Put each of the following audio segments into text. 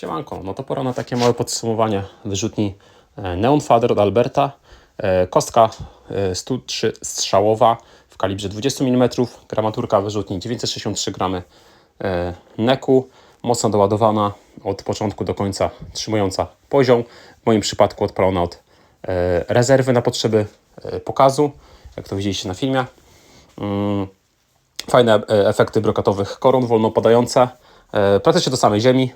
Siemanko, no to pora na takie małe podsumowanie wyrzutni e, Neon Father od Alberta. E, Kostka e, 103 strzałowa w kalibrze 20 mm, gramaturka wyrzutni 963 gramy e, neku, mocno doładowana od początku do końca, trzymująca poziom. W moim przypadku odpalona od e, rezerwy na potrzeby e, pokazu, jak to widzieliście na filmie. Mm, Fajne e, efekty brokatowych koron wolno padające, e, praktycznie do samej ziemi.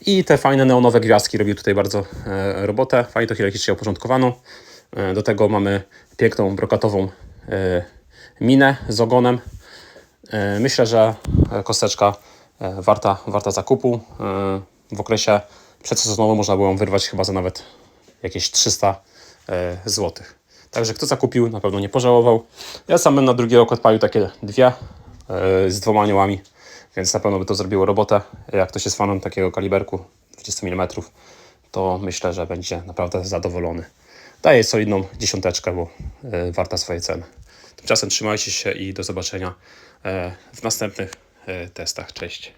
I te fajne neonowe gwiazdki robił tutaj bardzo e, robotę. Fajnie to hierarchicznie uporządkowano. E, do tego mamy piękną brokatową e, minę z ogonem. Myślę, że kosteczka warta, warta zakupu. W okresie przedsezonowym można było ją wyrwać chyba za nawet jakieś 300 e, zł. Także kto zakupił, na pewno nie pożałował. Ja sam bym na drugi rok odpalił takie dwie z dwoma aniołami, więc na pewno by to zrobiło robotę. Jak ktoś jest fanem takiego kaliberku 20 mm, to myślę, że będzie naprawdę zadowolony. Daję solidną dziesiąteczkę, bo e, warta swojej ceny. Tymczasem trzymajcie się i do zobaczenia e, w następnych e, testach. Cześć.